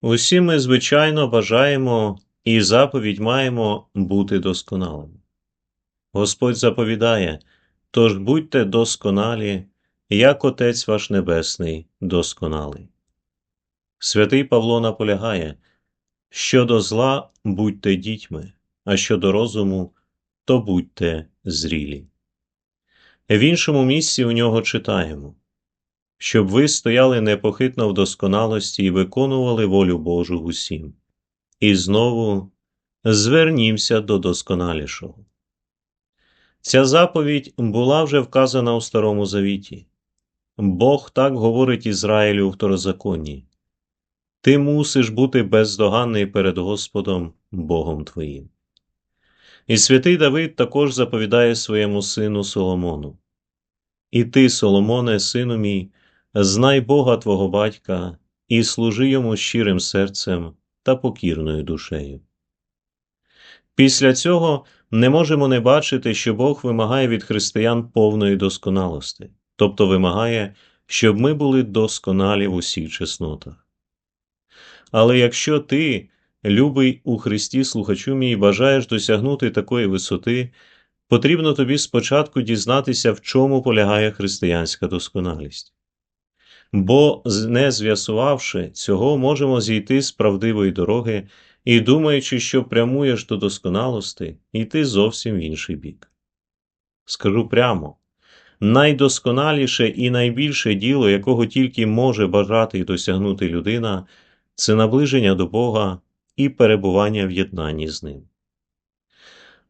Усі ми, звичайно, бажаємо і заповідь маємо бути досконалими. Господь заповідає, тож будьте досконалі, як Отець ваш Небесний досконалий. Святий Павло наполягає, щодо зла будьте дітьми, а щодо розуму, то будьте зрілі. В іншому місці у нього читаємо щоб ви стояли непохитно в досконалості і виконували волю Божу усім. І знову звернімся до досконалішого. Ця заповідь була вже вказана у Старому Завіті. Бог так говорить Ізраїлю у второзаконні. Ти мусиш бути бездоганний перед Господом Богом твоїм. І святий Давид також заповідає своєму сину Соломону. І ти, Соломоне, сину мій, знай Бога Твого батька і служи йому щирим серцем та покірною душею. Після цього не можемо не бачити, що Бог вимагає від християн повної досконалості, тобто вимагає, щоб ми були досконалі в усіх чеснотах. Але якщо ти, любий у Христі слухачу мій, бажаєш досягнути такої висоти, потрібно тобі спочатку дізнатися, в чому полягає християнська досконалість бо, не з'ясувавши цього, можемо зійти з правдивої дороги і, думаючи, що прямуєш до досконалости, йти зовсім в інший бік. Скажу прямо найдосконаліше і найбільше діло, якого тільки може бажати і досягнути людина, це наближення до Бога і перебування в єднанні з Ним.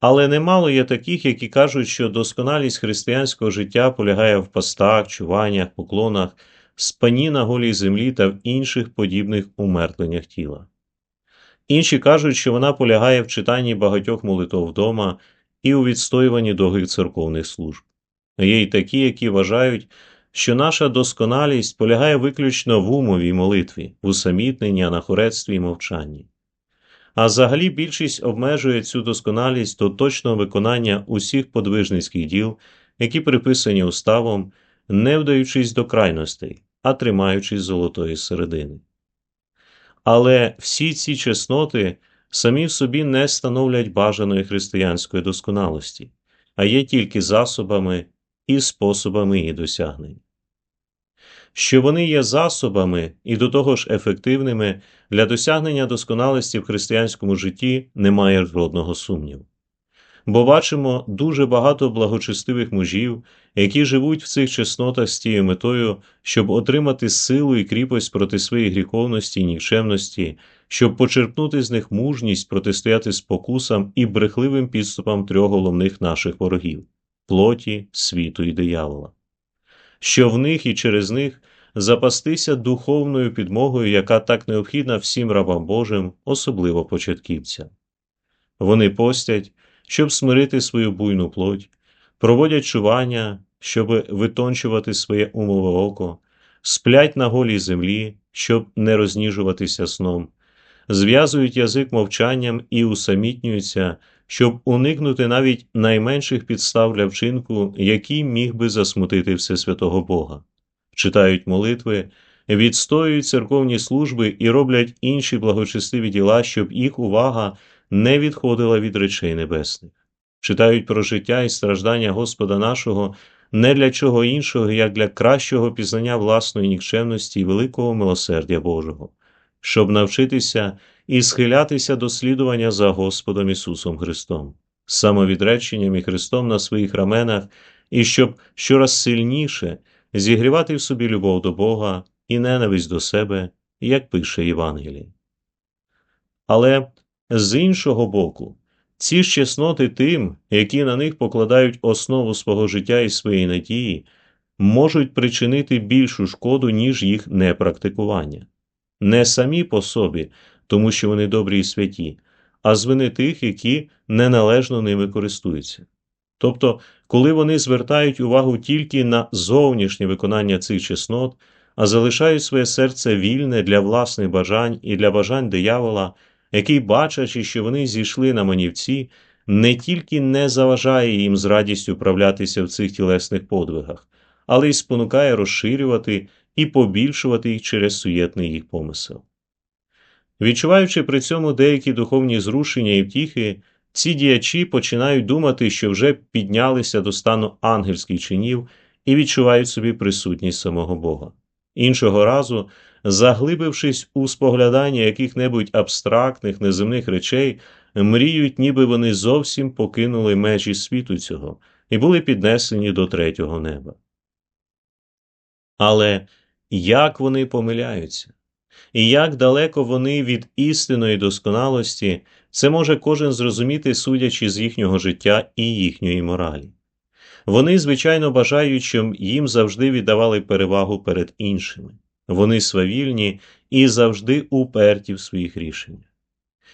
Але немало є таких, які кажуть, що досконалість християнського життя полягає в постах, чуваннях, поклонах, спані на голій землі та в інших подібних умертвленнях тіла. Інші кажуть, що вона полягає в читанні багатьох молитов вдома і у відстоюванні довгих церковних служб. Є й такі, які вважають, що наша досконалість полягає виключно в умовій молитві, в усамітненні, анахорецтві і мовчанні. А взагалі більшість обмежує цю досконалість до точного виконання усіх подвижницьких діл, які приписані уставом, не вдаючись до крайностей, а тримаючись золотої середини. Але всі ці чесноти самі в собі не становлять бажаної християнської досконалості, а є тільки засобами і способами її досягнення. Що вони є засобами і до того ж ефективними для досягнення досконалості в християнському житті немає жодного сумніву бо бачимо дуже багато благочестивих мужів, які живуть в цих чеснотах з тією метою, щоб отримати силу і кріпость проти своєї гріховності і нікчемності, щоб почерпнути з них мужність протистояти спокусам і брехливим підступам трьох головних наших ворогів плоті, світу і диявола, що в них і через них. Запастися духовною підмогою, яка так необхідна всім рабам Божим, особливо початківцям. Вони постять, щоб смирити свою буйну плоть, проводять чування, щоб витончувати своє умове око, сплять на голій землі, щоб не розніжуватися сном, зв'язують язик мовчанням і усамітнюються, щоб уникнути навіть найменших підстав для вчинку, який міг би засмутити Всесвятого Бога, читають молитви. Відстоюють церковні служби і роблять інші благочестиві діла, щоб їх увага не відходила від речей небесних, читають про життя і страждання Господа нашого не для чого іншого, як для кращого пізнання власної нікчемності і великого милосердя Божого, щоб навчитися і схилятися до слідування за Господом Ісусом Христом, самовідреченням і Христом на своїх раменах, і щоб щораз сильніше зігрівати в собі любов до Бога і ненависть до себе, як пише Євангеліє. Але з іншого боку, ці ж чесноти тим, які на них покладають основу свого життя і своєї надії, можуть причинити більшу шкоду, ніж їх непрактикування. Не самі по собі, тому що вони добрі і святі, а з вини тих, які неналежно ними користуються. Тобто, коли вони звертають увагу тільки на зовнішнє виконання цих чеснот, а залишають своє серце вільне для власних бажань і для бажань диявола який, бачачи, що вони зійшли на манівці, не тільки не заважає їм з радістю вправлятися в цих тілесних подвигах, але й спонукає розширювати і побільшувати їх через суєтний їх помисел. Відчуваючи при цьому деякі духовні зрушення і втіхи, ці діячі починають думати, що вже піднялися до стану ангельських чинів і відчувають собі присутність самого Бога. Іншого разу, заглибившись у споглядання яких-небудь абстрактних неземних речей, мріють, ніби вони зовсім покинули межі світу цього і були піднесені до третього неба. Але як вони помиляються, і як далеко вони від істинної досконалості, це може кожен зрозуміти, судячи з їхнього життя і їхньої моралі. Вони, звичайно, бажають, щоб їм завжди віддавали перевагу перед іншими. Вони свавільні і завжди уперті в своїх рішеннях.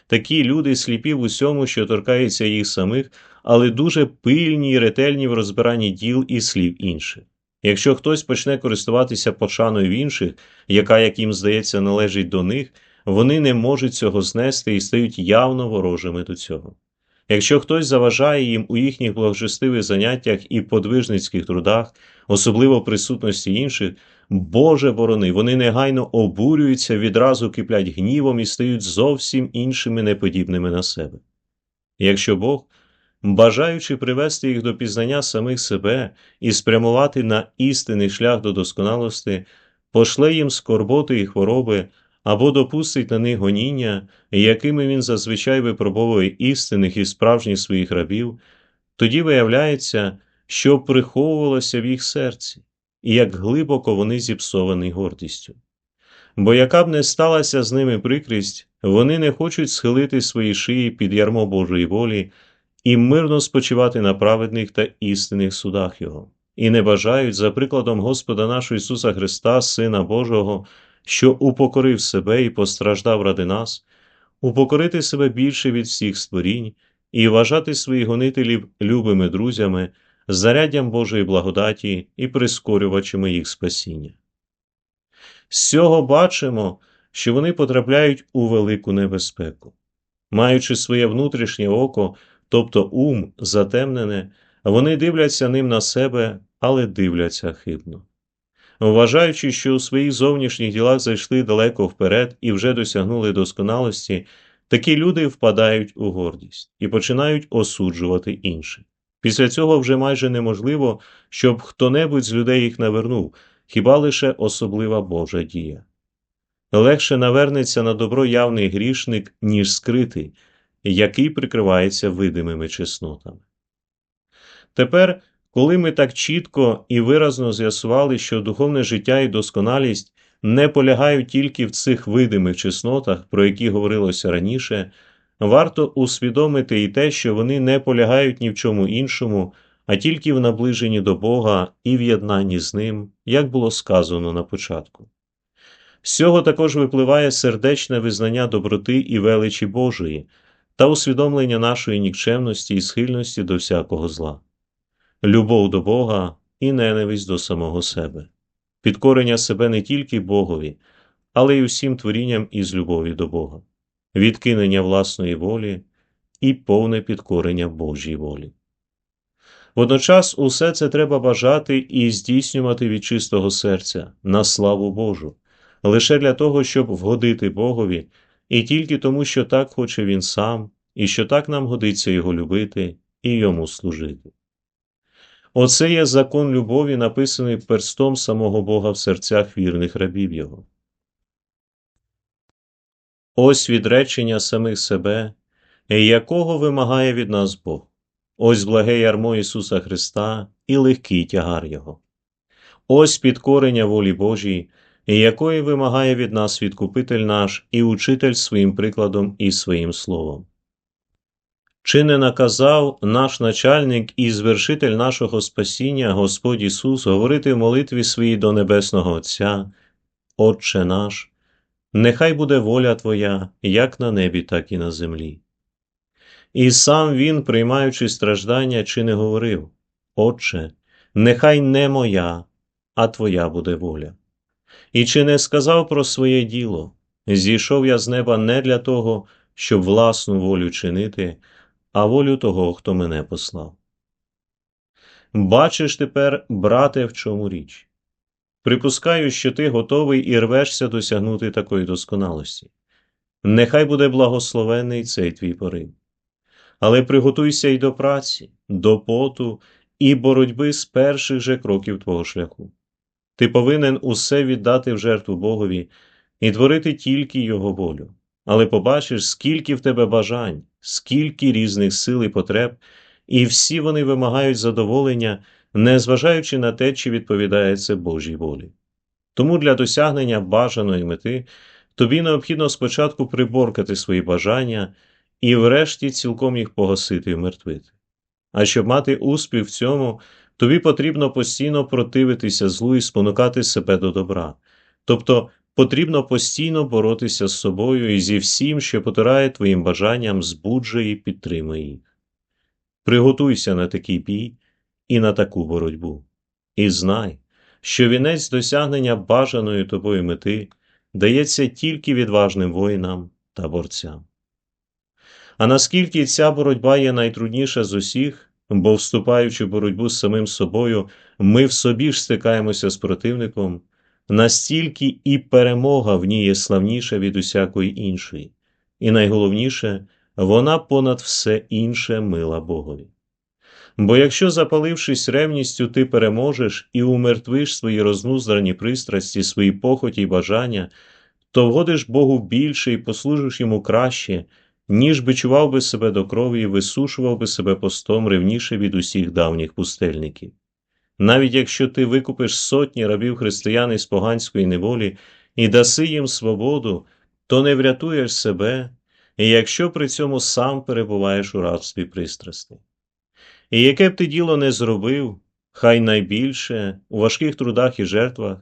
Такі люди сліпі в усьому, що торкається їх самих, але дуже пильні й ретельні в розбиранні діл і слів інших. Якщо хтось почне користуватися пошаною в інших, яка, як їм здається, належить до них, вони не можуть цього знести і стають явно ворожими до цього. Якщо хтось заважає їм у їхніх благочестивих заняттях і подвижницьких трудах, особливо в присутності інших, Боже борони, вони негайно обурюються, відразу киплять гнівом і стають зовсім іншими неподібними на себе. Якщо Бог, бажаючи привести їх до пізнання самих себе і спрямувати на істинний шлях до досконалості, пошле їм скорботи і хвороби або допустить на них гоніння, якими він зазвичай випробовує істинних і справжніх своїх рабів, тоді виявляється, що приховувалося в їх серці, і як глибоко вони зіпсовані гордістю. Бо яка б не сталася з ними прикрість, вони не хочуть схилити свої шиї під ярмо Божої волі і мирно спочивати на праведних та істинних судах Його, і не бажають, за прикладом Господа нашого Ісуса Христа, Сина Божого, що упокорив себе і постраждав ради нас, упокорити себе більше від всіх створінь і вважати своїх гонителів любими друзями, заряддям Божої благодаті і прискорювачами їх спасіння. З цього бачимо, що вони потрапляють у велику небезпеку. Маючи своє внутрішнє око, тобто ум затемнене, вони дивляться ним на себе, але дивляться хибно. Вважаючи, що у своїх зовнішніх ділах зайшли далеко вперед і вже досягнули досконалості, такі люди впадають у гордість і починають осуджувати інших. Після цього вже майже неможливо, щоб хто-небудь з людей їх навернув, хіба лише особлива Божа дія. Легше навернеться на добро явний грішник, ніж скритий, який прикривається видимими чеснотами. Тепер коли ми так чітко і виразно з'ясували, що духовне життя і досконалість не полягають тільки в цих видимих чеснотах, про які говорилося раніше, варто усвідомити і те, що вони не полягають ні в чому іншому, а тільки в наближенні до Бога і в єднанні з Ним, як було сказано на початку. З цього також випливає сердечне визнання доброти і величі Божої та усвідомлення нашої нікчемності і схильності до всякого зла. Любов до Бога і ненависть до самого себе, підкорення себе не тільки Богові, але й усім творінням із любові до Бога, відкинення власної волі і повне підкорення Божій волі. Водночас усе це треба бажати і здійснювати від чистого серця на славу Божу, лише для того, щоб вгодити Богові, і тільки тому, що так хоче Він сам, і що так нам годиться Його любити і йому служити. Оце є закон любові, написаний перстом самого Бога в серцях вірних рабів Його. Ось відречення самих себе, якого вимагає від нас Бог, ось благе ярмо Ісуса Христа і легкий тягар Його, ось підкорення волі Божій, якої вимагає від нас відкупитель наш і учитель своїм прикладом і своїм словом. Чи не наказав наш начальник і звершитель нашого спасіння, Господь Ісус, говорити в молитві своїй до Небесного Отця, Отче наш, нехай буде воля Твоя, як на небі, так і на землі. І сам Він, приймаючи страждання, чи не говорив Отче, нехай не моя, а Твоя буде воля. І чи не сказав про своє діло Зійшов я з неба не для того, щоб власну волю чинити а волю того, хто мене послав. Бачиш тепер, брате, в чому річ. Припускаю, що ти готовий і рвешся досягнути такої досконалості. нехай буде благословений цей твій порив. Але приготуйся й до праці, до поту і боротьби з перших же кроків твого шляху. Ти повинен усе віддати в жертву Богові і творити тільки Його волю. Але побачиш, скільки в тебе бажань, скільки різних сил і потреб, і всі вони вимагають задоволення, незважаючи на те, чи відповідає це Божій волі. Тому для досягнення бажаної мети тобі необхідно спочатку приборкати свої бажання і врешті цілком їх погасити і вмертвити. А щоб мати успіх в цьому, тобі потрібно постійно противитися злу і спонукати себе до добра, тобто потрібно постійно боротися з собою і зі всім, що потирає твоїм бажанням, збуджує і підтримує їх. Приготуйся на такий бій і на таку боротьбу, і знай, що вінець досягнення бажаної тобою мети дається тільки відважним воїнам та борцям. А наскільки ця боротьба є найтрудніша з усіх, бо, вступаючи в боротьбу з самим собою, ми в собі ж стикаємося з противником, настільки і перемога в ній є славніша від усякої іншої, і найголовніше, вона понад все інше мила Богові. Бо якщо, запалившись ревністю, ти переможеш і умертвиш свої рознуздані пристрасті, свої похоті й бажання, то вгодиш Богу більше і послужиш йому краще, ніж бичував би себе до крові і висушував би себе постом ревніше від усіх давніх пустельників. Навіть якщо ти викупиш сотні рабів християн із поганської неволі і даси їм свободу, то не врятуєш себе, і якщо при цьому сам перебуваєш у рабстві пристрастей. І яке б ти діло не зробив, хай найбільше у важких трудах і жертвах,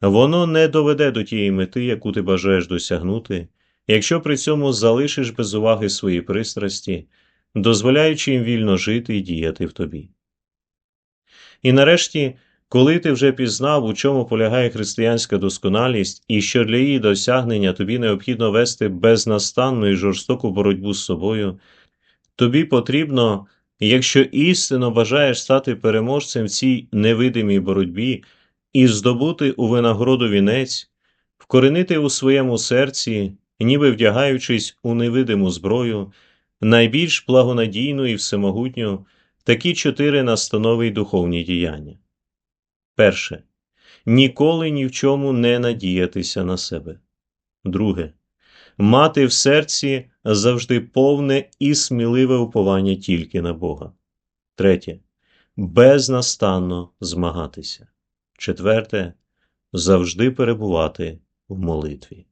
воно не доведе до тієї мети, яку ти бажаєш досягнути, якщо при цьому залишиш без уваги свої пристрасті, дозволяючи їм вільно жити і діяти в тобі. І нарешті, коли ти вже пізнав, у чому полягає християнська досконалість, і що для її досягнення тобі необхідно вести безнастанну і жорстоку боротьбу з собою, тобі потрібно, якщо істинно бажаєш стати переможцем в цій невидимій боротьбі і здобути у винагороду вінець, вкоренити у своєму серці, ніби вдягаючись у невидиму зброю, найбільш благонадійну і всемогутню такі чотири настанови й духовні діяння. Перше. Ніколи ні в чому не надіятися на себе. Друге. Мати в серці завжди повне і сміливе уповання тільки на Бога. Третє. Безнастанно змагатися. Четверте. Завжди перебувати в молитві.